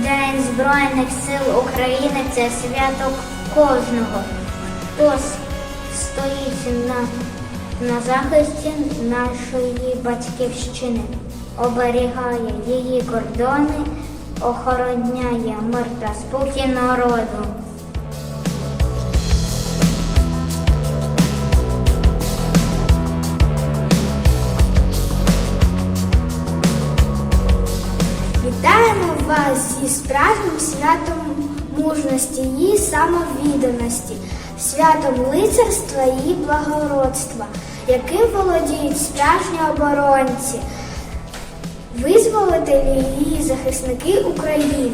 День Збройних сил України це свято кожного, хто стоїть на, на захисті нашої батьківщини, оберігає її кордони, охороняє мир та спокій народу. Вітаємо вас зі справжнім святом мужності і самовідданості, святом лицарства і благородства, яким володіють справжні оборонці, визволителі і захисники України.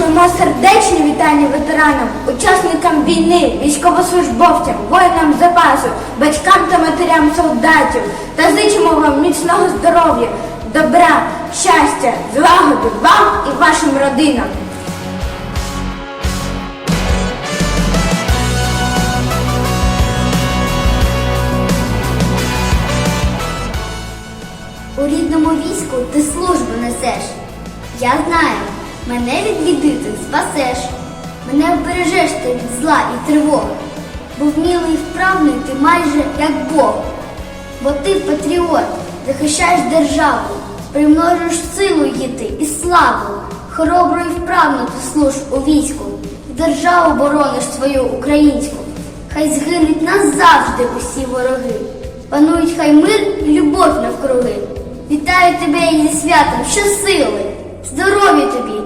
Ми сердечні вітання ветеранам, учасникам війни, військовослужбовцям, воїнам запасу, батькам та матерям солдатів та зичимо вам міцного здоров'я, добра, щастя, злагоди вам і вашим родинам. У рідному війську ти службу несеш. Я знаю, мене від біди ти спасеш. Мене вбережеш ти від зла і тривог. Бо вмілий і вправний ти майже як Бог. Бо ти патріот, захищаєш державу, примножиш силу її ти і славу. Хоробро і вправно ти служиш у війську, і державу борониш свою українську. Хай згинуть назавжди усі вороги. Панують хай мир і любов навкруги. Вітаю тебе зі святом щосили, здоров'я тобі,